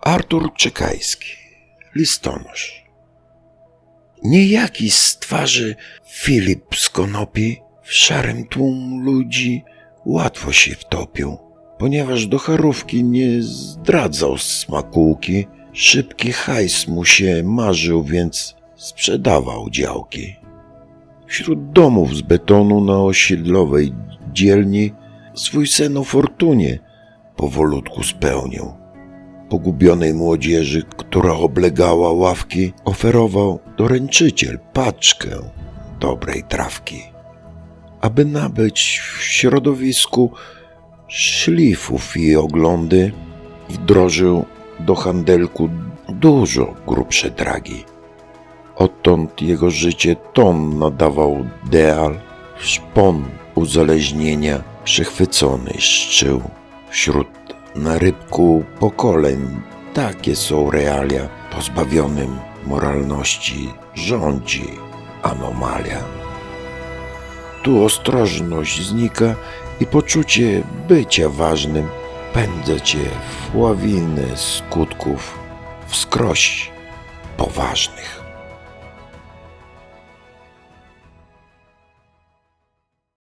Artur Czekajski, listonosz. Niejaki z twarzy Filip z Konopi w szarym tłum ludzi łatwo się wtopił, ponieważ do charówki nie zdradzał smakułki, szybki hajs mu się marzył, więc sprzedawał działki. Wśród domów z betonu na osiedlowej dzielni swój sen o fortunie powolutku spełnił. Pogubionej młodzieży, która oblegała ławki, oferował doręczyciel paczkę dobrej trawki. Aby nabyć w środowisku szlifów i oglądy, wdrożył do handelku dużo grubsze dragi. Odtąd jego życie ton nadawał deal, szpon uzależnienia przechwycony szczył. Wśród narybku pokoleń takie są realia, pozbawionym moralności rządzi anomalia. Tu ostrożność znika i poczucie bycia ważnym pędza cię w ławinę skutków wskroś poważnych.